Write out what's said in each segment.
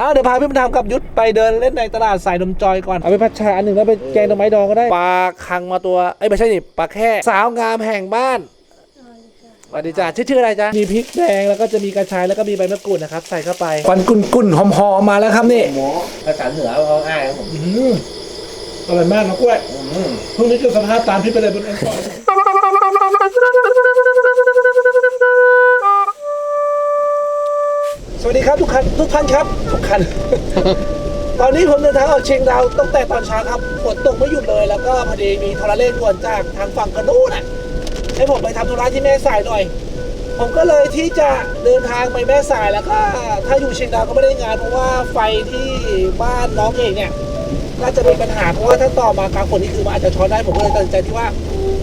อ้าวเดี๋ยวพาพี่บุญธรรมกับยุทธไปเดินเล่นในตลาดสายนมจอยก่อน เอาไปผัดชาอันหนึ่งแล้วไปแกงดอกไม้ดองก็ได้ปลาคังมาตัวเอ้ยไม่ใช่นี่ปลาแค่สาวงามแห่งบ้านสวัสดีจ้าชื่อชื่ออะไรจ๊ะมีพริกแดงแล้วก็จะมีกระชายแล้วก็มีใบมะกรูดนะครับใส่เข้าไปควันกุ่นกุ่นๆหอมๆมาแล้วครับนี่หมอภาษาเหนือเขาอ้ายครับผมอืมอร่อยมากนะกล้วยอืมพรุ่งนี้จะสภาพตามพี่ไปเลยบนแอนกอ สวัสดีครับทุกคันทุกท่านครับทุกคัน ตอนนี้ผมเดินทางออกเชียงดาวตั้งแต่ตอนเช้าครับฝนตกไม่หยุดเลย แล้วก็พอดีมีโทรเลขด่วนจากทางฝั่งกระนู้น่ะให้ผมไปทำธุระที่แม่สายหน่อย ผมก็เลยที่จะเดินทางไปแม่สายแล้วก็ถ้าอยู่เชียงดาวก็ไม่ได้งานเพราะว่าไฟที่บ้านน้องเองเนี่ยน่าจะมีปัญหาเพราะว่าถ้าต่อมากลางฝนนี่คือมันอาจจะช็อตได้ผมก็เลยตัดสินใจที่ว่า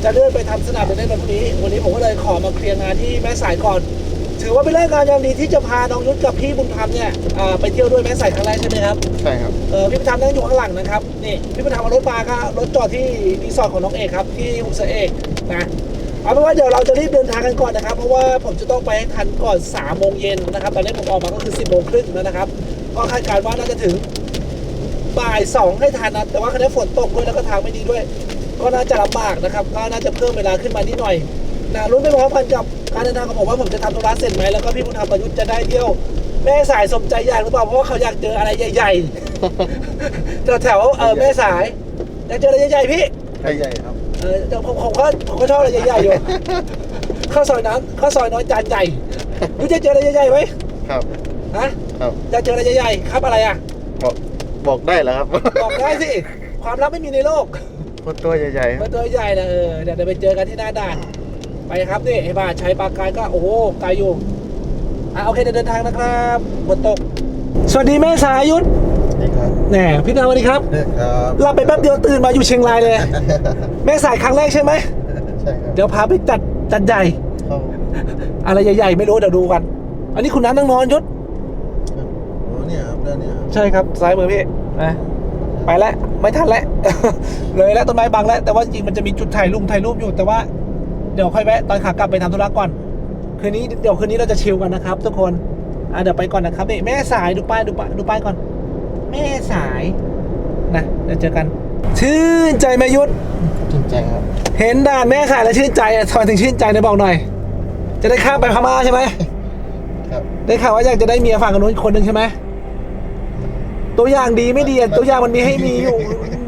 จะเลื่อนไปทำสนามเด็กเล่นวันพรุ่งนี้ วันนี้ผมก็เลยขอมาเคลียร์งานที่แม่สายก่อน ถือว่าเป็นเรื่องงานยามดีที่จะพาน้องยุทธกับพี่บุญธรรมเนี่ยอ่าไปเที่ยวด้วยแม่สายครั้งแรกใช่ไหมครับใช่ครับเออพี่บุญธรรมนั่งอยู่ข้างหลังนะครับนี่พี่บุญธรรมเอารถมาก็รถจอดที่รีสอร์ทของน้องเอกครับที่หุบเสเอกนะเอาเป็นว่าเดี๋ยวเราจะรีบเดินทางกันก่อนนะครับ เพราะว่าผมจะต้องไปให้ทันก่อน3ามโมงเย็นนะครับตอนนี้ผมออกมาก็คือ10บโมงครึ่งแล้วนะครับก็คาดการณ์ว่าน่าจะถึงบ่ายสองให้ทันนะแต่ว่าคณะฝนตกด้วยแล้วก็ทางไม่ดีด้วย ก็น่าจะลำบากนะครับ ก็น่าจะเพิ่มเวลาขึ้นมานิดหน่อยนะรุ่นไม่พร้อมกันกับ การเดินทางของผมว่าผมจะทำธุระเสร็จไหมแล้วก็พี่บุญธรรมประยุทธ์จะได้เที่ยวแม่สายสมใจอยากหรือเปล่าเพราะว่าเขาอยากเจออะไรใหญ่ๆแถวแถวๆเออแม่สายอยากเจออะไรใหญ่ๆพี่ใช่ใหญ่ครับ เออแต่ผมผมก็ผมก็ชอบอะไรใหญ่ๆอยู่ ข้าวซอยน้ำข้าวซอยน้อยจานใหญ่รู้จะเจออะไรใหญ่ๆไหมครับ ฮะครับ อยากเจออะไรใหญ่ๆครับอะไรอะบอกบอกได้แล้วครับ บอกได้สิความลับไม่มีในโลก คนตัวใหญ่ๆคมัรับนตัวใหญ่นะเออเดี๋ยวเดี๋ยวไปเจอกันที่หน้าด่าน ไปครับนี่ไอ้บ้าใช้ปลากายก็โอ้โหไกลอยู่อะโอเคเดี๋ยวเดินทางนะครับฝนตก สวัสดีแม่สายุทธนี่ครับแหน่พี่นาสวัสดีครับ นี่ครับหลับไปแป๊บเดียวตื่นมาอยู่เชียงรายเลย แม่สายครั้งแรกใช่ไหม ใช่ครับเดี๋ยวพาไปจัดจัดใหญ่ เข้าอะไรใหญ่ๆไม่รู้เดี๋ยวดูกัน อันนี้คุณน้าต้องนอนยุทธโอ้เนี่ยครับด้านเนี่ยใช่ครับซ้ายมือพี่นะไปแล้วไม่ทันแล้ว เลยแล้วต้นไม้บังแล้วแต่ว่าจริงๆมันจะมีจุดถ่ายรูปถ่ายรูปอยู่แต่ว่า เดี๋ยวค่อยแวะตอนขากลับไปทำธุระก่อน คืนนี้เดี๋ยวคืนนี้เราจะชิลกันนะครับ ทุกคนอะเดี๋ยวไปก่อนนะครับนี่แม่สายดูป้ายดูป้ายดูป้ายก่อน แม่สายนะเดี๋ยวเจอกัน ชื่นใจไหมยุทธจริงใจครับเห็นด่านแม่สายแล้วชื่นใจอะทำไมถึงชื่นใจเนี่ยบอกหน่อย จะได้ข้ามไปพม่าใช่ไหมครับได้ข่าวว่าอยากจะได้เมียฝั่งกันนู้นอีกคนหนึ่งใช่ไหมตัวอย่างดีไม่ดีอะตัวอย่างมันมีให้มีอยู่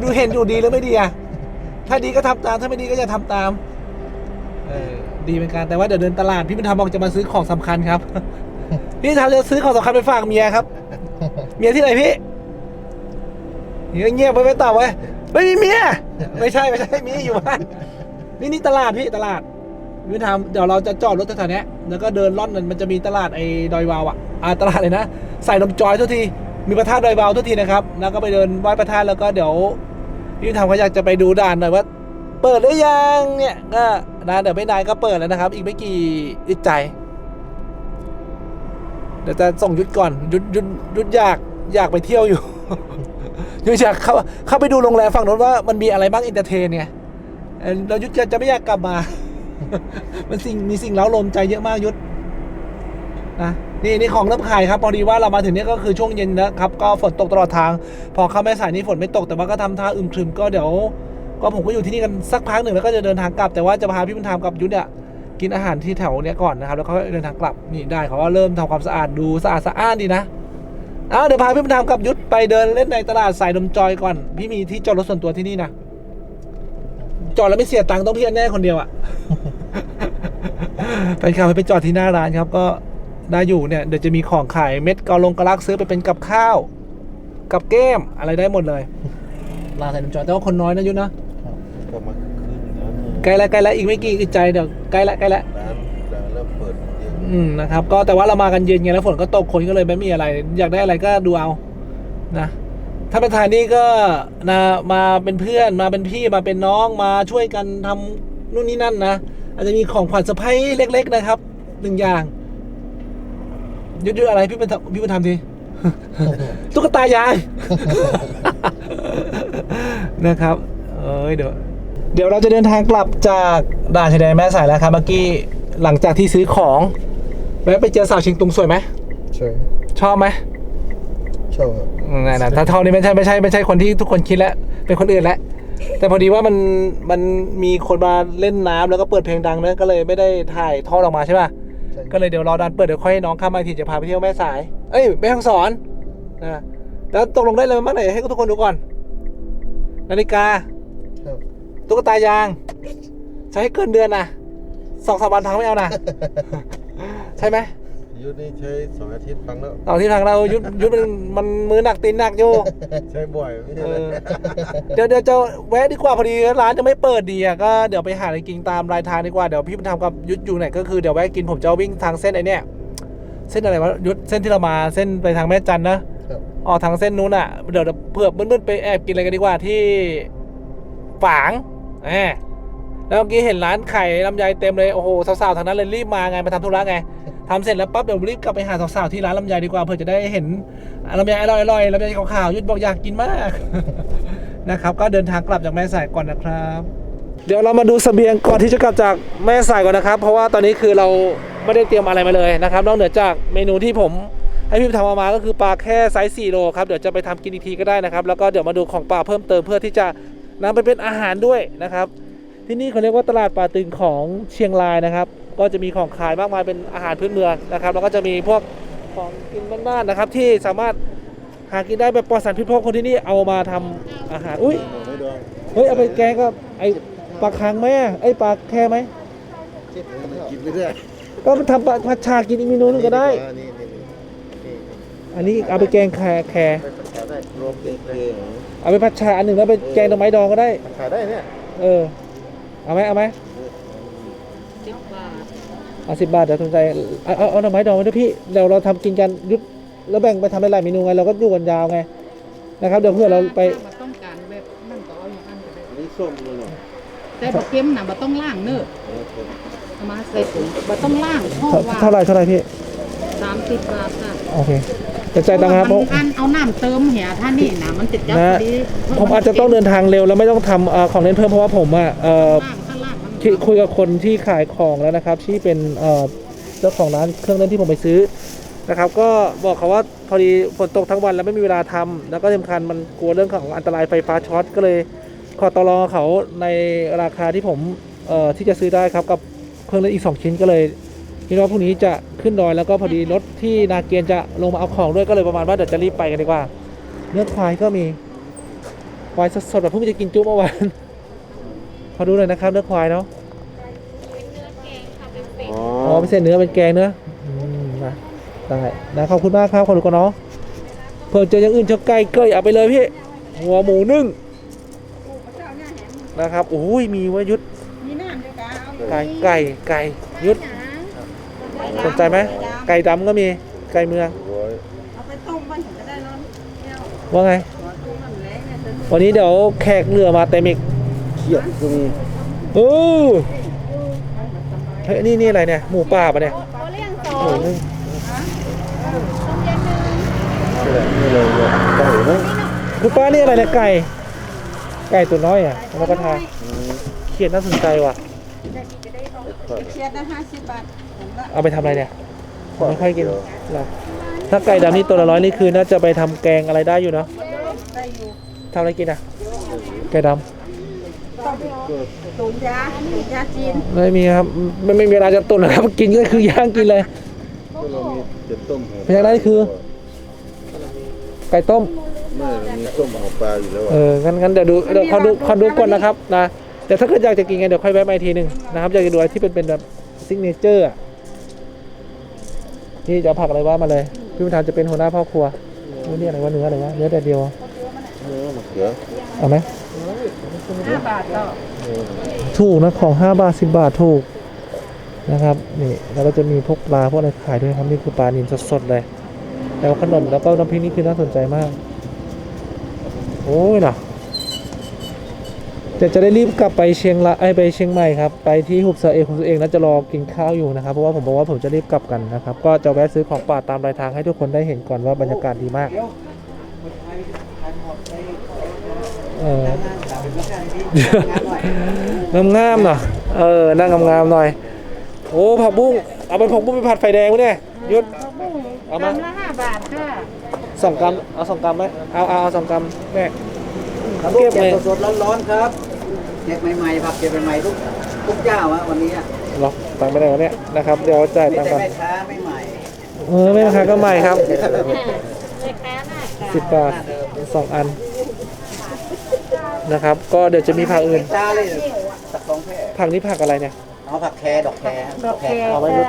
ดูเห็นอยู่ดีหรือไม่ดีอะถ้าดีก็ทำตามถ้าไม่ดีก็อย่าทำตามเออ ดีเป็นการแต่ว่าเดี๋ยวเดินตลาดพี่บุญธรรมบอกจะมาซื้อของสำคัญครับ พี่บุญธรรมจะซื้อของสำคัญไปฝากเมียครับ เมียที่ไหนพี่เงียบเงียบไปไม่ตอบไว้ไม่มีเมียไม่ใช่ไม่ใช่มีอยู่บ้านนี่นี่ตลาดพี่ตลาดพี่บุญธรรมเดี๋ยวเราจะจอดรถแถวๆเนี้ยแล้วก็เดินล่อนมันมันจะมีตลาดไอ้ดอยวาวอะอ่าตลาดเลยนะใส่นมจอยทุกทีมีพระธาตุดอยวาวทุกทีนะครับแล้วก็ไปเดินไหว้พระธาตุแล้วก็เดี๋ยวพี่บุญธรรมเขาอยากจะไปดูด่านหน่อยว่า เปิดหรือยังเนี่ยก็นะเดี๋ยวไม่นานก็เปิดแล้วนะครับ อีกไม่กี่อึดใจ เดี๋ยวจะส่งยุดก่อนยุดยุดยุดอยากอยากไปเที่ยวอยู่ ยุดอยากเข้าเข้าไปดูโรงแรมฝั่งโน้นว่ามันมีอะไรบ้างอินเตอร์เทนเนี่ยเรายุดจะจะไม่อยากกลับมา มันสิ่งมีสิ่งเล้าลมใจเยอะมากยุดนะนี่นี่ของเริ่มขายครับพอดีว่าเรามาถึงนี่ก็คือช่วงเย็นนะครับ ก็ฝนตกตลอดทาง พอเข้าแม่สายนี้ฝนไม่ตกแต่ว่าก็ทำท่าอึมครึมก็เดี๋ยว ก็ผมก็อยู่ที่นี่กันสักพักหนึ่งแล้วก็จะเดินทางกลับแต่ว่าจะพาพี่บุญธรรมกับยุทธเนี่ยกินอาหารที่แถวเนี้ยก่อนนะครับ แล้วก็เดินทางกลับนี่ได้เขาว่าเริ่มทำความสะอาดดูสะอาดสะอ้านดีนะเอาเดี๋ยวพาพี่บุญธรรมกับยุทธไปเดินเล่นในตลาดสายดมจอยก่อน พี่มีที่จอดรถส่วนตัวที่นี่นะจอดแล้วไม่เสียตังค์ต้องพี่อันแน่คนเดียวอะไปขับไปจอดที่หน้าร้านครับก็ได้อยู่เนี่ยเดี๋ยวจะมีของขายเม็ดกอลงกระลักซื้อไปเป็นกับข้าว กับแก้มอะไรได้หมดเลยร้านสายดมจอยแต่ว่าคนน้อยนะยุทธนะ ก็มาขึ้นแล้วเนี่ยใกล้แล้วใกล้แล้วอีกไม่กี่อึดใจเดี๋ยวใกล้แล้วใกล้แล้วร้านร้านเริ่มเปิดเยอะอืมนะครับ ก็แต่ว่าเรามากันเย็นไงแล้วฝนก็ตกคนก็เลยไม่มีอะไร อยากได้อะไรก็ดูเอานะถ้าประธานนี่ก็นะมาเป็นเพื่อนมาเป็นพี่มาเป็นน้องมาช่วยกันทำนู่นนี่นั่นนะอาจจะมีของขวัญเซอร์ไพรส์เล็ก ๆ นะครับหนึ่งอย่างยุดๆอะไรพี่เป็นพี่เป็นทำทีตุ๊กตายางนะครับ เอ้ยเดี๋ยว เดี๋ยวเราจะเดินทางกลับจากด่านชายแดนแม่สายแล้วครับเมื่อกี้หลังจากที่ซื้อของแวะไปเจอสาวเชียงตุงสวยไหมใช่ชอบไหมชอบครับนั่นนะถ้าทอมนี่ไม่ใช่ไม่ใช่ไม่ใช่คนที่ทุกคนคิดแล้วเป็นคนอื่นแล้วแต่พอดีว่ามันมันมีคนมาเล่นน้ำแล้วก็เปิดเพลงดังเนอะก็เลยไม่ได้ถ่ายทอดออกมาใช่ป่ะใช่ก็เลยเดี๋ยวรอดันเปิดเดี๋ยวค่อยให้น้องข้ามมาอีกทีจะพาไปเที่ยวแม่สาย เอ้ยแม่ฮ่องสอนนะแล้วตกลงได้เลยมั้งไหนให้ทุกคนดูก่อน นาฬิกาครับ ตุ๊กตายางใช้ให้เกินเดือนนะสองสามวันพังไม่เอานะ ใช่ไหมยุทธนี่ใช้สองอาทิตย์ฟังแล้วตอนที่ทางเรายุดยุดมันมันมือหนักตีนหนักอยู่ใช้บ่อยไม่ใช่เอเลยอเดี๋ยวเดี๋ยวจะแวะดีกว่าพอดีร้านจะไม่เปิดดีอะก็เดี๋ยวไปหาอะไรกินตามรายทางดีกว่าเดี๋ยวพี่บุญธรรมกับยุทธอยู่ไหนก็คือเดี๋ยวแวะกินผมจะวิ่งทางเส้นไอเนี้ยเส้นอะไรวะยุทธเส้นที่เรามาเส้นไปทางแม่จันทน์นะครับ ออกทางเส้นนู้นอะเดี๋ยวเผื่อมืดๆไปแอบกินอะไรกันดีกว่าที่ฝาง แหมแล้วเมื่อกี้เห็นร้านไข่ลำไยเต็มเลย โอ้โหสาวๆทางนั้นเลยรีบมาไงมาทำธุระไงทำเสร็จแล้วปั๊บเดี๋ยวรีบกลับไปหาสาวๆที่ร้านลำไยดีกว่าเผื่อจะได้เห็นลำไยอร่อยๆลำไยขาวๆยุทธบอกอยากกินมากนะครับ ก็เดินทางกลับจากแม่สายก่อนนะครับ เดี๋ยวเรามาดูสเสบียงก่อนที่จะกลับจากแม่สายก่อนนะครับ เพราะว่าตอนนี้คือเราไม่ได้เตรียมอะไรมาเลยนะครับนอกเหนือจากเมนูที่ผมให้พี่ทำมามาก็คือปลาแค่ไซส์4โลครับเดี๋ยวจะไปทำกินอีกทีก็ได้นะครับ แล้วก็เดี๋ยวมาดูของปลาเพิ่มเติมเพื่อที่จะ นำไปเป็นอาหารด้วยนะครับ ที่นี่เขาเรียกว่าตลาดป่าตึงของเชียงรายนะครับ ก็จะมีของขายมากมายเป็นอาหารพื้นเมืองนะครับ แล้วก็จะมีพวกของกินบ้านๆนะครับ ที่สามารถหากินได้แบบปลอดสารพิษเพราะคนที่นี่เอามาทำอาหารอุ้ยไม่ดองเฮ้ยเอาไปแกงก็ไอปลาคังไหมอะไอปลาแค่ไหมกินไม่ได้ก็ทำปลาผัดชากินอีกเมนูหนึงก็ได้นี่นี่นี่นี่อันนี้เอาไปแกงแครแครไปขายได้รวมเป็นเพลง เอาไปผัดชาอันหนึ่งแล้วไปแกงหน่อไม้ดองก็ได้ ขายได้เนี่ย เออ เอาไหมเอาไหมสิบบาทเอาสิบบาทเดี๋ยวสนใจเอาเอาเอาหน่อไม้ดองไว้ด้วยพี่เดี๋ยวเราทำกินกันยุดแล้วแบ่งไปทำหลายๆเมนูไงเราก็อยู่กันยาวไงนะครับเดี๋ยวเพื่อเราไปถ้มันต้องการแบบนั่นก็เอาอย่างนั้นก็ได้อันนี้ส้มเลยเนาะแต่บะเค็มน่ะมันต้องล่างเนื้อะเอามาใส่ถุงมันต้องล่างเพราะว่าเท่าไหร่เท่าไหร่พี่สามสิบบาทค่ะโอเค จะจ่ายตังค์ครับเพเพราะราะว่ามันอันเอาน้ำเติมเหียท่านี่นะมันติดยัดนะดีผมอาจจะต้องเดินทางเร็วแล้วไม่ต้องทำเอ่อของเล่นเพิ่มเพราะว่าผมอะเอ่อล่างข้างล่างมันที่คุยกับคนที่ขายของแล้วนะครับ ที่เป็นเอ่อเจ้าของร้านเครื่องเล่นที่ผมไปซื้อนะครับ ก็บอกเขาว่าพอดีฝนตกทั้งวันแล้วไม่มีเวลาทำแล้วก็ที่สำคัญมันกลัวเรื่องของอันตรายไฟฟ้าช็อตก็เลยขอตอรอเขาในราคาที่ผมเอ่อที่จะซื้อได้ครับกับเครื่องเล่นอีก 2 ชิ้นก็เลย คิดว่าพรุ่งนี้จะขึ้นดอยแล้วก็พอดีรถที่นาเกียนจะลงมาเอาของด้วยก็เลยประมาณว่าเดี๋ยวจะรีบไปกันดีกว่า เนื้อควายก็มีควายสดๆแบบเพิ่งจะกินจุ๊บเมื่อวานขอดูหน่อยนะครับเนื้อควายเนาะอ๋ออ๋อไม่ใช่เนื้อเป็นแกงเนื้ออืมนะได้นะขอบคุณมากครับขอบคุณก่อนเนาะเพิ่มเจออย่างอื่นเจอไก่เกยเอาไปเลยพี่หัวหมูนึ่งนะครับโอ้ยมีวายุทธมีน้ำด้วยกันเอาไก่ไก่ไก่ยุทธ สนใจไหมไก่ดำก็มีไก่เมืองโอ้ยเอาไปต้มบ้านถึงจะได้ร้อนเที่ยวว่าไงขอต้มมันแรงเนี่ยจะวันนี้เดี๋ยวแขกเรือมาเต็มอีกเขียดก็มีโอ้เฮ้ยนี่นี่อะไรเนี่ยหมูป่าปะเนี่ยเขาเลี้ยงสอหมูงนึ่งต้มยำหนึ่งนี่แหละนี่เลยเนี่ยไก่ไหมคุณป้านี่อะไรเนี่ยไก่ ไก่ตัวน้อยอะแล้วก็ทานอืมเขียนน่าสนใจว่ะเชียดนะห้าสิบบาทผมละ เอาไปทำอะไรเนี่ยผมไม่ค่อยกินหรอกถ้าไก่ดำนี่ตัวละร้อยนี่คือน่าจะไปทำแกงอะไรได้อยู่เนาะได้อยู่ทำอะไรกินอะ ไก่ดตุ๋นยาตุ๋นยาจีนำไม่มีครับไม่ไม่มีเวลาจะตุนหรอกครับ กินก็คือย่างกินเลย ก็เรามีเจ็ดต้มหัวพยักหน้านี่คือ ไก่ต้ม ไม่เรามีต้มหัวปลาอยู่แล้วเออะอ งั้นงั้นเดี๋ยวดู เดี๋ยวขอดูขอดูก่อนนะครับนะ แต่ถ้าเกิดอยากจะกินกันเดี๋ยวค่อยแวะมาอีกทีหนึ่งนะครับ อยากจะดูอะไรที่เป็นเป็นแบบซิกเนเจอร์อะ นี่จะเอาผักอะไรว่ามาเลย พี่บุญธรรมจะเป็นหัวหน้าพ่อครัวนี่นี่อะไรวะเนื้ออะไรวะเนื้อแต่เดียวเนื้อมะเขือเอาไหมห้าบาทก็เออถูกนะของ5บาท10บาทถูกนะครับนี่แล้วก็จะมีพวกปลาพวกอะไรขายด้วยครับนี่คือปลานิลสดๆเลยแล้วขนมแล้วก็น้ำพริกนี่คือน่าสนใจมาก โอ้ยนะ จะจะได้รีบกลับไปเชียงละไอยไปเชียงใหม่ครับไปที่หุบเสอเอกของตัวเองแล้วจะรอกินข้าวอยู่นะครับเพราะว่าผมบอกว่าผมจะรีบกลับกันนะครับก็จะแวะซื้อของป่าตามรายทางให้ทุกคนได้เห็นก่อนว่าบรรยากาศดีมากเอองามๆเนาะเออนั่งงามๆหน่อย โอ้ผักบุ้งเอาเป็นผักบุ้งไปผัดไฟแดงวะเนี่ยยุดเอามากำละห้าบาทค่ะสองกรัมเอาสองกรัมไหมเอาเอาเอาสองกรัมแม่ครับเก็บเลยสดๆร้อนๆครับ เก็บใหม่ๆครับเก็บใหม่ๆทุกทุกเจ้าอะวันนี้อะหรอตังค์ไปไหนวะเนี่ยนะครับเดี๋ยวจ่ายมีตังค์แต่ก่อนแม่ค้าไม่ใหม่เออไม่ราคาก็ใหม่ครับสิบบาทสองอันนะครับ ก็เดี๋ยวจะมีผักอื่นจ้าเลยตะกองแพร่ผักนี้ผักอะไรเนี่ย เอาผักแครดอกแครดอกแคเอาไว้ลูก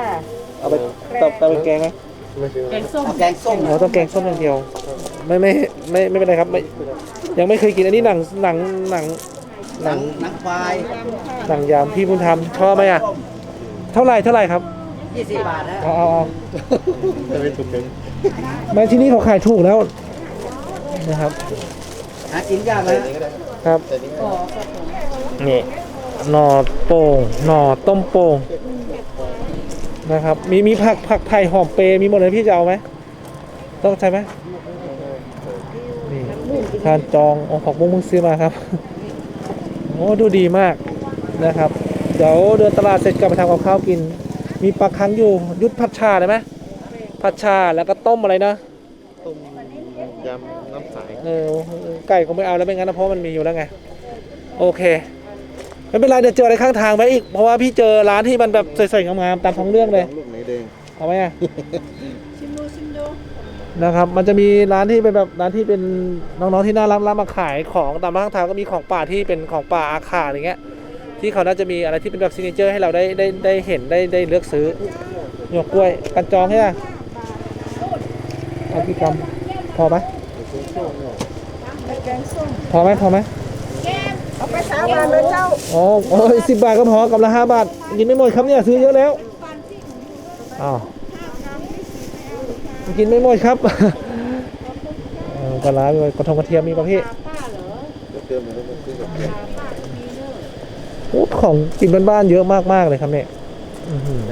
เอาไปตบตบเป็นแกงไหมแกงส้มเอาแกงส้มอ๋อต้องแกงส้มอย่างเดียว ไม่ไม่ไม่ไม่เป็นไรครับไม่ยังไม่เคยกินอันนี้หนังหนังหนัง หหนันังงหนังควายหนังยามพี่บุญธรรมชอบไหมอะ เท่าไหร่เท่าไหร่ครับยี่สิบบาทนะเอาเอาเอาจะไม่ถูกกันแม้ที่นี่เขาขายถูกแล้วนะครับ หากินยากนะครับ นี่หน่อโป่งหน่อต้มโป่งนะครับ มีมีผักผักไผ่หอมเปรย์มีหมดเลยพี่จะเอาไหม ต้องใช่ไหมนี่ทานจองโอ้ผักบุ้งมึงซื้อมาครับโอ้ดูดีมากนะครับ เดี๋ยวเดินตลาดเสร็จกลับไปทำกับข้าวกิน มีปลาคังอยู่ยุดผัดชาได้ไหมผัดชาแล้วก็ต้มอะไรนะต้มยำน้ำใสเออไก่คงไม่เอาแล้วไม่งั้นนะเพราะมันมีอยู่แล้วไง โอเคไม่เป็นไรเดี๋ยวเจออะไรข้างทางไว้อีกเพราะว่าพี่เจอร้านที่มันแบบสวยๆงามๆตามท้องเรื่องเลย ลูกไหนแดงเอาไหมอะ นะครับ มันจะมีร้านที่เป็นแบบร้านที่เป็นน้องๆที่น่ารักรับมาขายของตามข้างทางก็มีของป่าที่เป็นของป่าอาคาอะไรเงี้ย ที่เขาน่าจะมีอะไรที่เป็นแบบซิกเนเจอร์ให้เราได้ได้ได้เห็นได้ได้เลือกซื้อหยวกกล้วยกันจองใช่ไหมเอากี่กรัมพอไหมพอไหมพอไหมเอาไปสามวันเลยเจ้าอ๋อโอ้ยสิบบาทก็พอกำละห้าบาทกินไม่หมดครับเนี่ยซื้อเยอะแล้วอ้าว กินไม่หมดครับเออปลาร้ามีกระทงกระเทียมมีประเภทก็เติมมันต้องซื้อกับแกงโอ้ของกินบ้านๆเยอะมากๆเลยครับเนี่ยหือใน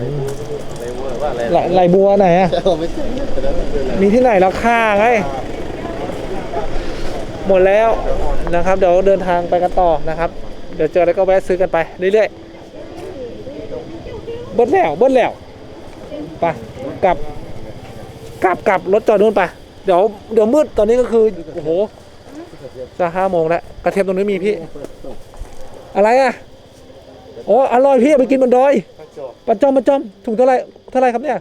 ว่าว่าอะไหลบัวไหนอะม่ใช่แต่แล้วมันเป็นอะไรมีที่ไหนราคาไงหมดแล้วนะครับ เดี๋ยวเดินทางไปกันต่อนะครับ เดี๋ยวเจออะไรก็แวะซื้อกันไปเรื่อยๆเบิ้ลแล้วเบิ้ลแล้วไปกลับ กลับกลับรถจอดนู่นไป เดี๋ยวเดี๋ยวมืดตอนนี้ก็คือโอ้โหจะห้าโมงแล้วกระเทียมตรงนี้มีพี่ อะไรอะโอ้อร่อยพี่เอาไปกินบนดอยปลาจอมปลาจอมถุงเท่าไหร่เท่าไหร่ครับเนี่ย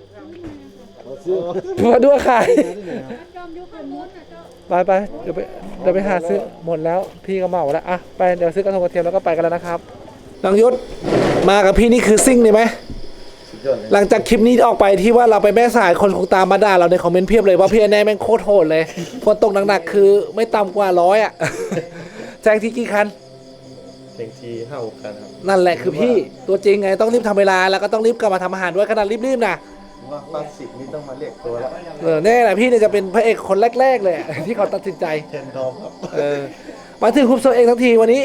มาด้วยขายไปไปเดี๋ยวไปเดี๋ยวไปหาซื้อหมดแล้วพี่ก็เหมาแล้วอะไปเดี๋ยวซื้อกระทงกระเทียมแล้วก็ไปกันแล้วนะครับนังยุทธมากับพี่นี่คือซิ่งเลยไหมสุดยอดเลย หลังจากคลิปนี้ออกไปที่ว่าเราไปแม่สายคนคงตามมาด่าเราในคอมเมนต์เพียบเลยว่าพี่แน่แม่งโคตรโหดเลยฝนตกหนักๆคือไม่ต่ำกว่าร้อยอะ แจ้งที่กี่คันเต็งทีห้าหกกันครับนั่นแหละคือพี่ตัวจริงไงต้องรีบทำเวลาแล้วก็ต้องรีบกลับมาทำอาหารด้วยขนาดรีบๆนะว่าคลาสสิกนี่ต้องมาเรียกตัวแล้วเออแน่แหละพี่เนี่ยจะเป็นพระเอกคนแรก ๆ เลยที่เขาตัดสินใจ เทนดอมครับเออมาถึงคุปโซเองทั้งทีวันนี้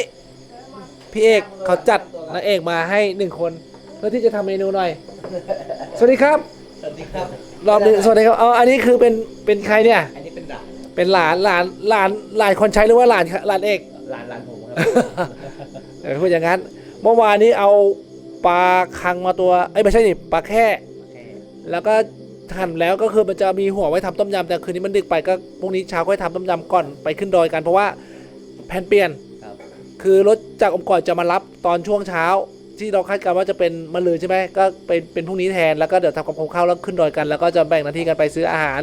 พี่เอกเขาจัดนางเอกมาให้หนึ่งคน เพื่อที่จะทำเมนูหน่อย สวัสดีครับ สวัสดีครับ รอบหนึงสวัสดีครับอ๋ออันนี้คือเป็นเป็นใครเนี่ย อันนี้เป็นหลานเป็นหลานหลานหลานหลานคนใช้หรือว่าหลานหลานเอก หลานหลานผมครับ เออพูดอย่างนั้น เมื่อวานนี้เอาปลาคังมาตัวเอ้ยไม่ใช่นี่ปลาแค่แล้วก็หั่นแล้วก็คือมันจะมีหัวไว้ทำต้มยำแต่คืนนี้มันดึกไปก็พรุ่งนี้เช้าก็ให้ทำต้มยำก่อนไปขึ้นดอยกันเพราะว่าแผนเปลี่ยน ครับ คือรถจากอมก่อนจะมารับตอนช่วงเช้า ที่เราคาดการณ์ว่าจะเป็นมะรืนใช่ไหมก็เป็นเป็นพรุ่งนี้แทนแล้วก็เดี๋ยวทำกับข้าวแล้วขึ้นดอยกัน แล้วก็จะแบ่งหน้าที่กันไปซื้ออาหาร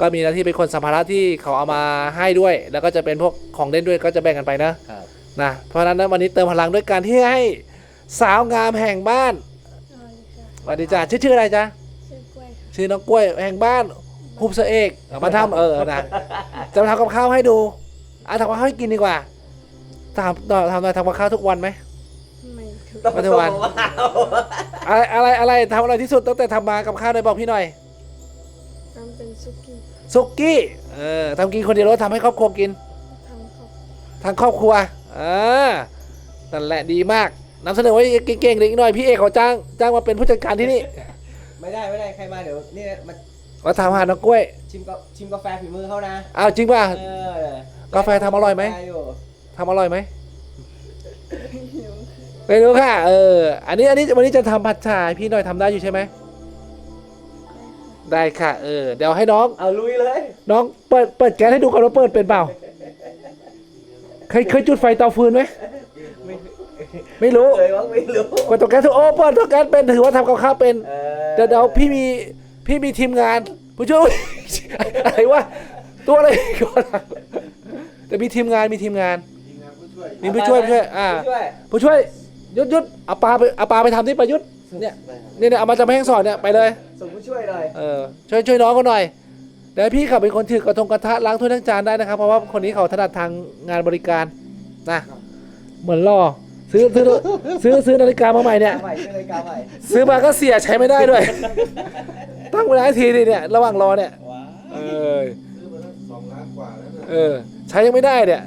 ก็มีหน้าที่เป็นคนสัมภาระที่เขาเอามาให้ด้วย แล้วก็จะเป็นพวกของเล่นด้วยก็จะแบ่งกันไปนะครับนะเพราะฉะนั้นนะวันนี้เติมพลังด้วยการที่ให้สาวงามแห่งบ้านสวัสดีจ้าชื่อชื่ออะไรจ๊ะชื่อน้องกล้วยแห่งบ้านฮุบเสเอกเอามาทำเออนะจะมาทำกับข้าวให้ดูอะทำกับข้าวให้กินดีกว่าทำทำทำอะไรทำกับข้าวทุกวันไหม ไม่ถูกมาทุกวัน อะไรอะไรอะไรทำอะไรที่สุดตั้งแต่ทำมากับข้าวหน่อยบอกพี่หน่อยทำเป็นซุกี้ซุกี้เออทำกินคนเดียวแล้วทำให้ครอบครัวกิน ทำครับทางครอบครัวอ่านั่นแหละดีมากนำเสนอไว้เก่งๆเลยอีกหน่อยพี่เอกเขาจ้างจ้างมาเป็นผู้จัดการที่นี่ไม่ได้ไม่ได้ใครมาเดี๋ยวนี่มามาทำอาหารน้องกล้วยชิมกาชิมกาแฟฝีมือเขานะอ้าวจริงป่ะ เออกาแฟทำอร่อยไหมด้อยู่ทำอร่อยไหม ไม่รู้ค่ะ เออ อันนี้อันนี้วันนี้จะทำผัดฉ่าให้พี่หน่อยทำได้อยู่ใช่ไหม ได้ค่ะ เออ เดี๋ยวให้น้อง เอาลุยเลย น้องเปิดเปิดแก๊สให้ดูก่อนว่าเปิดเป็นเปล่า เคยเคยจุดไฟเตาฟืนไหม ไม่รู้เลยว่าไม่รู้กดตัวแก๊สถูกโอ้เปิดตัวแก๊สเป็นถือว่าทำกับข้าวเป็นเออเดี๋ยวเดี๋ยวพี่มีพี่มีทีมงานผู้ช่วยอะไรวะตัวอะไรก่อนแต่มีทีมงานมีทีมงาน มีผู้ช่วยผู้ช่วยอ่าช่วยผู้ช่วย ยุดยุดเอาปลาไปเอาปลาไปทำที่ประยุทธ์เนี่ยเนี่ยเนี่ยเอามาจากแม่ฮ่องสอนเนี่ยไปเลย ส่งผู้ช่วยหน่อยเออช่วยช่วยน้องเขาหน่อยเดี๋ยวพี่เขาเป็นคนถือกระทงกระทะล้างถ้วยล้างจานได้นะครับ เพราะว่าคนนี้เขาถนัดทางงานบริการนะเหมือนล่อซื้อซื้อซื้อซื้อนาฬิกามาใหม่เนี่ยกาใหม่ช่วยเลยกาใหม่ซื้อมาก็เสียใช้ไม่ได้ด้วย ตั้งเวลาให้ทีดิเนี่ย ระหว่างรอเนี่ยว้าเออสองล้านกว่าแล้วนะเออ ใช้ยังไม่ได้เนี่ย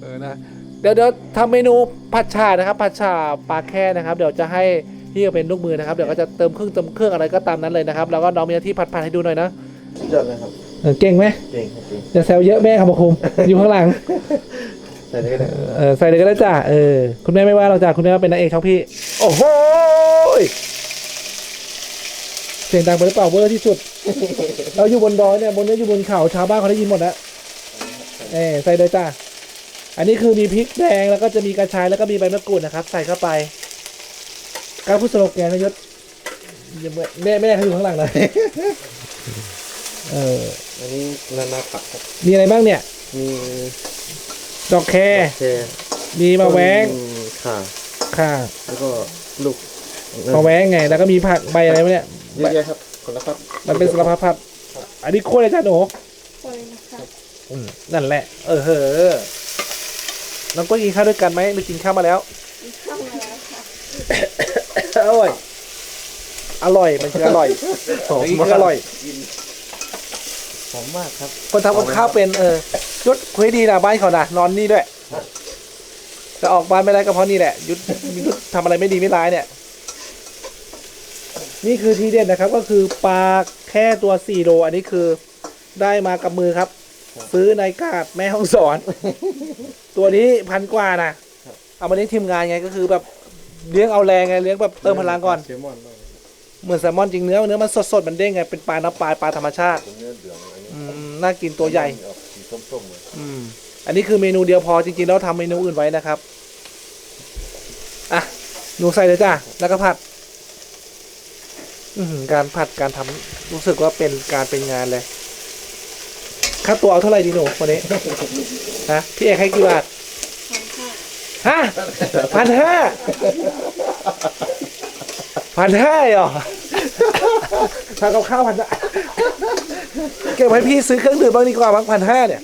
เออนะเดี๋ยวเดี๋ยวทำเมนูผัดฉ่านะครับผัดฉ่าปลาแค่นะครับ เดี๋ยวจะให้พี่เอาเป็นลูกมือนะครับเดี๋ยวก็จะเติมเครื่องเติมเครื่องอะไรก็ตามนั้นเลยนะครับแล้วก็น้องมีหน้าที่ผัดผัดให้ดูหน่อยนะสุดยอดเลยครับเออเก่งไหมเก่งครับเก่งอย่าแซวเยอะแม่ครับคุมอยู่ข้างหลังใส่ได้ก็ได้เออใส่เลยก็ได้จ้ะเออคุณแม่ไม่ว่าเราจ้ะคุณแม่เป็นนางเอกช่องพี่โอ้โหยเสียงดังไปหรือเปล่าเวอร์ที่สุด เราอยู่บนดอยเนี่ยบนนี้อยู่บนเขาชาวบ้านเขาได้ยินหมดแล้วเออใส่เลยจ้ะ อันนี้คือมีพริกแดงแล้วก็จะมีกระชายแล้วก็มีใบมะกรูดนะครับ ใส่เข้าไปกล้ารพูดสโลแกนนะยศอย่าแม่แม่เขาอยู่ข้างหลังนะเอออันนี้นานาผักครับมีอะไรบ้างเนี่ย มีดอกแคแค่มีมะแวงข่าค่ะแล้วก็ลูกมะแวงไง แล้วก็มีผักใบอะไรวะเนี่ยเยอะแยะครับคนละครับมันเป็นสารพัดผักอันนี้โคตรเลยจ้าหนูปล่อยนะคะอืมนั่นแหละ เออเหอะ น้องก็กินข้าวด้วยกันไหมหรือกินข้าวมาแล้วเข้ามาแล้วค่ะอร่อย อร่อยมันคืออร่อยหอมอันนี้มาคืกออร่อยหอมมากครับ คนทำกับข้าวเป็นเออยศคุยดีนะบ้านเขานะนอนนี่ด้วยจะออกบ้านไม่ได้ก็เพราะนี่แหละยุทธยุทธทำอะไรไม่ดีไม่ร้ายเนี่ย นี่คือทีเด็ดนะครับ ก็คือปลาแค่ตัวสี่โล อันนี้คือได้มากับมือครับ ซื้อในกาดแม่ห้องสอน ตัวนี้พันกว่านะเอามาเลี้ยงทีมงานไงก็คือแบบเลี้ยงเอาแรงไงเลี้ยงแบบเติมพลังก่อนเซลมอนด้วยเหมือนแซลมอนจริงเนื้อเนื้อมันสดๆมันเด้งไงเป็นปลาน้ำปลาปลาธรรมชาติเนื้อเหลืองอันนี้อืมน่ากินตัวใหญ่ออกสีส้มๆเลยอืมอันนี้คือเมนูเดียวพอจริงๆแล้วทำเมนูอื่นไว้นะครับอะหนูใส่เลยจ้าแล้วก็ผัด อือหือการผัดการทำรู้สึกว่าเป็นการเป็นงานเลย ค่าตัวเอาเท่าไหร่ดีหนูวันนี้ฮะพี่เอกให้กี่บาททานค่ะฮะพันห้าพันห้าเหรอทำกับข้าวพันห้าเก็บไว้พี่ซื้อเครื่องดื่มบ้างดีกว่าบ้างพันห้าเนี่ย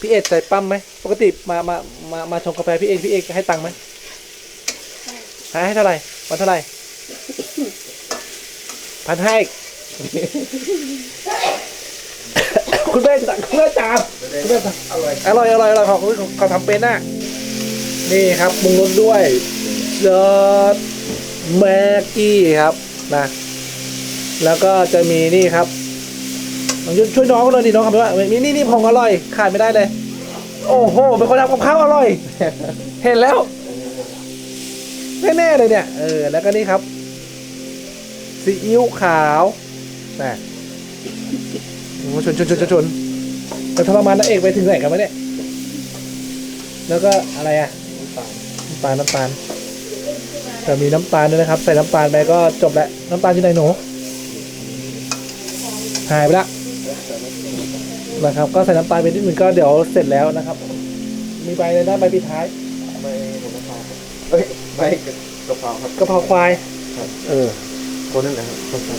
พี่เอกใจปั๊มไหมปกติมามามามาชงกาแฟพี่เอกพี่เอกให้ตังค์ไหมให้ให้เท่าไหร่วันเท่าไหร่พันห้าอีก คุณแม่จัคุณแม่จาคุณแม่จามอร่อยอร่อยอร่อยของเขาเขาทำเป็นน่ะนี่ครับปรุงรสด้วยยอดแม็กกี้ครับนะแล้วก็จะมีนี่ครับน้องยุนช่วยน้องหน่อยดิน้องทำด้วยมีนี่นี่ผงอร่อยขาดไม่ได้เลย โอ้โหเป็นคนทำกับข้าวอร่อย เห็นแล้วแน่ๆเลยเนี่ยเออแล้วก็นี่ครับซีอิ๊วขาวนะ ชนชนชนชนชนแต่ทรมานนางเอกไปถึงไหนกันวะเนี่ย แล้วก็อะไรอะน้ำตาลน้ำตาลแต่มีน้ำตาลด้วยนะครับ ใส่น้ำตาลไปก็จบแล้วน้ำตาลที่ไหนหนูหายไปละนะครับ ก็ใส่น้ำตาลไปนิดหนึ่งก็เดี๋ยวเสร็จแล้วนะครับ มีใบเลยนะใบปิดท้ายใบโหระพาครับเอ้ยใบกะเพราครับกะเพราควายครับเออ คนนั่นแหละครับคนใส่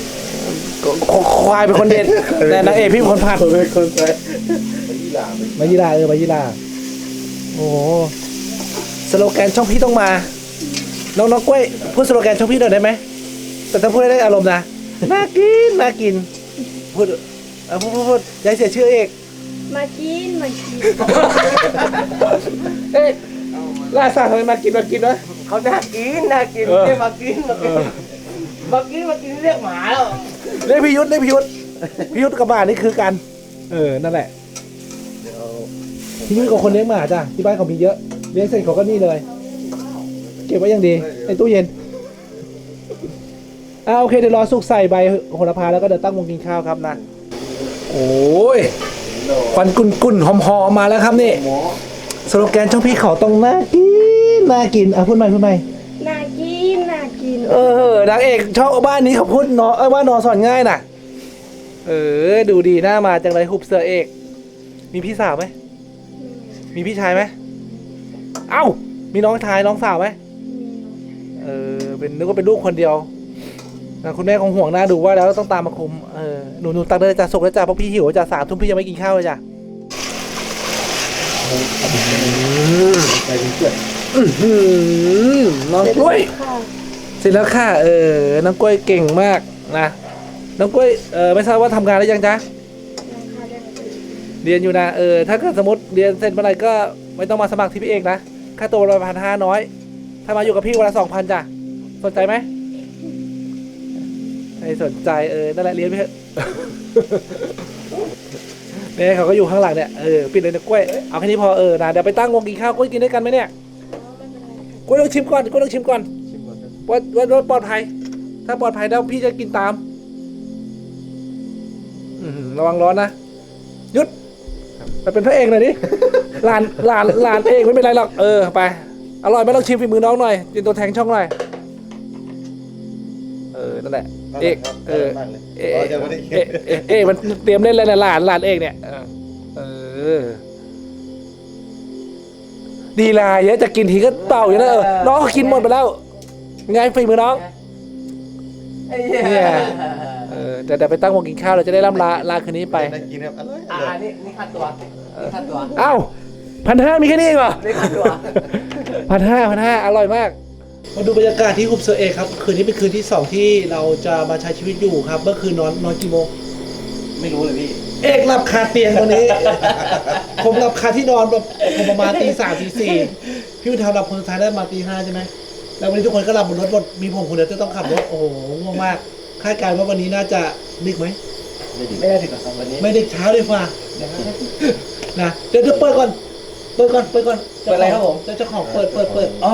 ควายเป็นคนเด็ดแต่นางเอกพี่เป็นคนผัดคนเป็นคนใส่ใบยี่หร่าใบมายีราเออมายีราโอ้โหสโลแกนช่องพี่ต้องมา น้องน้องกล้วยพูดสโลแกนช่องพี่หน่อยได้ไหมแต่ถ้าพูดได้อารมณ์นะน่ากินน่ากินพูดเอาพูดพูดพูดอย่าให้เสียชื่อเอกมากินมากินเอ๊ะล่าสัตว์ทำไมมากินมากินวะเขาน่ากินน่ากินเออเรียกมากินมากิน มากินมากินเรียกหมาแล้วเรียกพิยุทธเรียกพิยุทธพิยุทธกับหมานี่คือกัน เออ นั่นแหละเดี๋ยวเอาพิยุทธกับคนเลี้ยงหมาจ้ะที่บ้านเขามีเยอะเลี้ยงเสร็จเขาก็นี่เลย เก็บไว้อย่างดีในตู้เย็นอ่าโอเคเดี๋ยวรอสุกใส่ใบโหระพาแล้วก็เดี๋ยวตั้งวงกินข้าวครับนะ โอ้ยควันกุนกุนๆหอมๆมาแล้วครับนี่สโลแกนช่องพี่เขาต้องน่ากินน่ากินอะพูดใหม่พูดใหม่ กินเออนางเอกชองบ้านนี้เขาพูดนาะเออว่านอสอนง่ายน่ะ เออ ดูดีหน้ามาจังเลยหุบเสือเอก มีพี่สาวไหมมีพี่ชายไหมเอ้า มีน้องชายน้องสาวไหมเออเป็นนึกว่าเป็นลูกคนเดียวนะคุณแม่คงห่วงหน้าดูว่าแล้วต้องตามมาคุมเออหนูหนูตักเลยจ้ะสุกแล้วจ้ะเพราะพี่หิวจ้ะสามทุ่มพี่ยังไม่กินข้าวเลยจ้ะใส่เป็นเพื่อนอื้อหือน้องกล้วย ค่ะ เสร็จแล้วค่ะ เออ น้องกล้วยเก่งมากนะ น้องกล้วย เออไม่ทราบว่าทำงานแล้วยังจ๊ะ เรียนอยู่นะ เออ ถ้าเกิดสมมติเรียนเสร็จเมื่อไหร่ก็ไม่ต้องมาสมัครที่พี่เอกนะ ค่าตัววันละพันห้าน้อย ถ้ามาอยู่กับพี่วันละสองพันจ้ะ สนใจไหมไม่สนใจ เออ นั่นแหละเรียนไปเถอะ เนี่ยเขาก็อยู่ข้างหลังเนี่ย เออ ปิดเลยนะกล้วย เอาแค่นี้พอ เออ นะ เดี๋ยวไปตั้งวงกินข้าวกล้วยกินด้วยกันไหมเนี่ย กล้วยต้องชิมก่อน กล้วยต้องชิมก่อน ว่าว่าว่าปลอดภัย ถ้าปลอดภัยแล้วพี่จะกินตามอืมระวังร้อนนะหยุดไปเป็นพระเอกหน่อยดิหลานหลานหลานเอกไม่เป็นไรหรอกเออไปอร่อยไหมลองชิมฝีมือน้องหน่อยเป็นตัวแทงช่องหน่อยเออนั่นแหละเอกเออนั่นเลยเออ๋อเอยังไม่ได้เอเอเอกมันเตรียมเล่นเลยนะหลานหลานเอกเนี่ยเออเออดีลาเยอะจะกินทีก็เป่าอยู่นะเออน้องเขากินหมดไปแล้ว ไงฝีมือน้องเนี่ย เออเดี๋ยวเดี๋ยวไปตั้งวงกินข้าวเราจะได้ล่ำลาลาคืนนี้ไปได้กินครับอร่อยออ่าร่อยนี่นี่ค่าตัวนี่ค่าตัวเอ้าพันห้ามีแค่นี้เองเหรอ นี่ค่าตัว พันห้าพันห้าอร่อยมาก มาดูบรรยากาศที่หุบเสือเอกครับ คืนนี้เป็นคืนที่สองที่เราจะมาใช้ชีวิตอยู่ครับ เมื่อคืนนอนนอนกี่โมง ไม่รู้เลยพี่ เอกหลับคาเตียงวันนี้ ผมหลับคาที่นอนแบบผมประมาณตีสามตีสี่พี่วิทาหลับคนสุดท้ายได้มาตีห้าใช่ไหม แล้ววันนี้ทุกคนก็หลับบนรถหมดมีผมคนเดียวที่ต้องขับรถโอ้โหง่วงมากคาดการณ์ว่าวันนี้น่าจะดึกไหมไม่ดีไม่ได้ถึงกับสองวันนี้ไม่ดึกเช้าเลยฟ้านะเดี๋ยวเดี๋ยวเปิดก่อนเปิดก่อนเปิดก่อนเปิดอะไรครับผมเจ้าของเปิดเปิดเปิดอ๋อ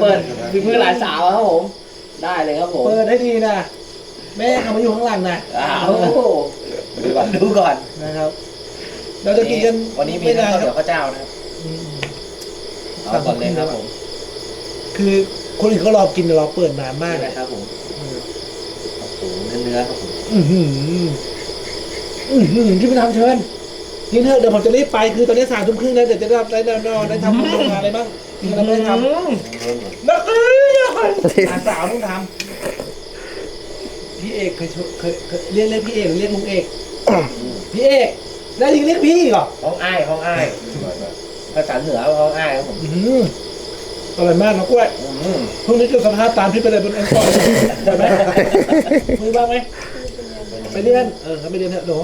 เปิดฝีมือหลานสาวครับผม ได้เลยครับผมเปิดให้ดีนะแม่เขามาอยู่ข้างหลังนะอ้าวดูก่อนดูก่อนนะครับ เราจะกินกันวันนี้มีไม่ทั้งนานข้าวเหคนีรัยวบข้าวเจ้านะครับอืมเอาก่อนเลยครับผม คือคนอื่นเขารอกินแต่เราเปิดนานมากนี่เลแหยละครับผมโอ้โหเนื้อเนื้อครับผมอือหืออือหือที่ไปทำเชิญกินเถอะเดี๋ยวผมจะรีบไปคือตอนนี้สามทุ่มครึ่งแล้วเดี๋ยวจะได้ได้ได้ได้ได้ทำโรงงานอะไรบ้างมีอะไรไม่ได้ทำแล้วเอ้ยหลานสาวต้องทำพี่เอกเคยชวนเคยเคยเรียกเรียกพี่เอกหรือเรียกลุงเอกพี่เอกแล้วยิงเรียกพี่อีกเหรอห้องอ้ายห้องอ้ายภาษาเหนือห้องอ้ายครับผม อืมอร่อยมากนะกล้วยอืมพรุ่งนี้จะสภาพตามพี่ไปเลยบนแอนกอร์ใช่ไหมคุยบ้างไหมไปเรียนเออเขาไปเรียนเถอะหนู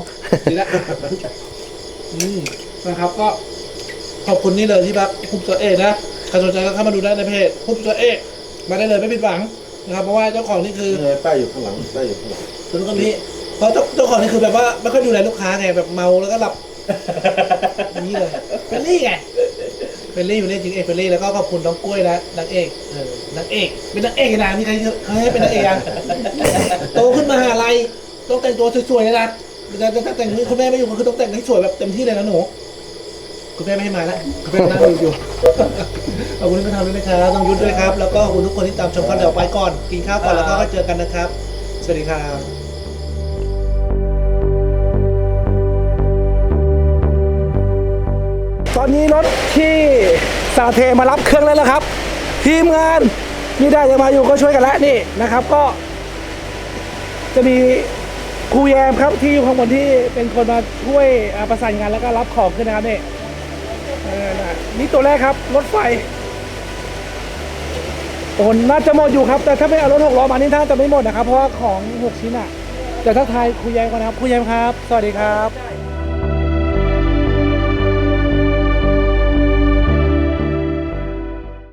ดีละอืมนะครับก็ขอบคุณนี่เลยที่แบบคุปตัวเอกนะใครสนใจก็เข้ามาดูได้ในเพจคุปตัวเอกมาได้เลยไม่ผิดหวังนะครับเพราะว่าเจ้าของนี่คือเออป้ายอยู่ข้างหลังป้ายอยู่ข้างหลังคนคนนี้เพราะเจ้าเจ้าของนี่คือแบบว่าไม่ค่อยดูแลลูกค้าไงแบบเมาแล้วก็หลับอย่างนี้เลยเป็นรี่ไง เป็นรี่เป็นรี่จริงเอกเป็นรี่แล้วก็ขอบคุณน้องกล้วยนะนางเอกเออนางเอก เป็นนางเอกนะมีใครเคยให้เป็นนางเอกยังโตขึ้นมาหาลัยต้องแต่งตัวสวยๆเลยนะแต่แต่แต่แต่งนี้คุณแม่ไม่อยู่ก็คือต้องแต่งให้สวยแบบเต็มที่เลยนะหนูคุณแม่ไม่ให้มาแล้วคุณแม่นั่งดูอยู่ขอบคุณที่มาทำด้วยนะครับต้องยุทธด้วยครับ แล้วก็ขอบคุณทุกคนที่ตามชมครับเดี๋ยวไปก่อน กินข้าวก่อนแล้วก็เจอกันนะครับ สวัสดีครับ ตอนนี้รถที่สาเทมารับเครื่องแล้วนะครับ ทีมงานนี่ได้ยังมาอยู่ก็ช่วยกันแล้วนี่นะครับ ก็ จะมีครูแยมครับที่อยู่ข้างบนที่เป็นคนมาช่วยประสานงานแล้วก็รับของขึ้นนะครับนี่นี่ตัวแรกครับ รถไฟโอ้น่าจะหมดอยู่ครับ แต่ถ้าไม่เอารถหกล้อมานี่น่าจะไม่หมดนะครับ เพราะว่าของหกชิ้นอะแต่ถ้าทายครูแยมก่อนนะครับครูแยมครับ สวัสดีครับ